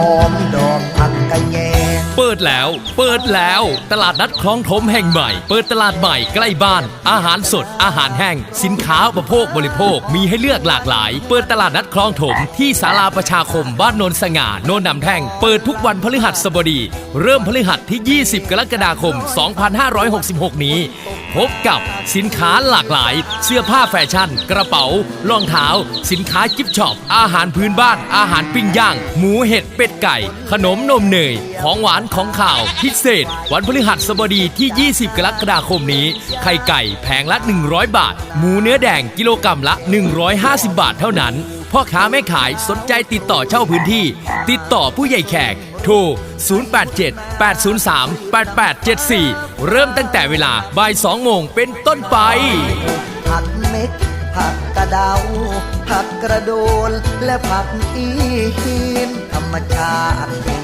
อมดอกผักกะแยเปิดแล้ว เปิดแล้ว ตลาดนัดคลองถมแห่งใหม่ เปิดตลาดใหม่ใกล้บ้าน อาหารสด อาหารแห้ง สินค้าอุปโภคบริโภค มีให้เลือกหลากหลาย เปิดตลาดนัดคลองถมที่ศาลาประชาคมบ้านโนนสง่า โนนนำแท่ง เปิดทุกวันพฤหัสบดี เริ่มพฤหัสที่ 20 กรกฎาคม 2566 นี้ พบกับสินค้าหลากหลาย เสื้อผ้าแฟชั่น กระเป๋ารองเท้า สินค้ากิฟช็อป อาหารพื้นบ้าน อาหารปิ้งย่าง หมูเห็ดเป็ดไก่ ขนมนมเนย ของหวานของข่าวพิเศษ วันพฤหัสบดีที่ 20 กรกฎาคมนี้ ไข่ไก่แผงละ 100 บาท หมูเนื้อแดงกิโลกรัมละ 150 บาทเท่านั้น พ่อค้าแม่ขายสนใจติดต่อเช่าพื้นที่ ติดต่อผู้ใหญ่แขก โทร 087 803 8874 เริ่มตั้งแต่เวลาบ่าย2โมงเป็นต้นไป ผักเม็ด ผักกระเดา ผักกระโดน และผักอีหินธรรมชาติ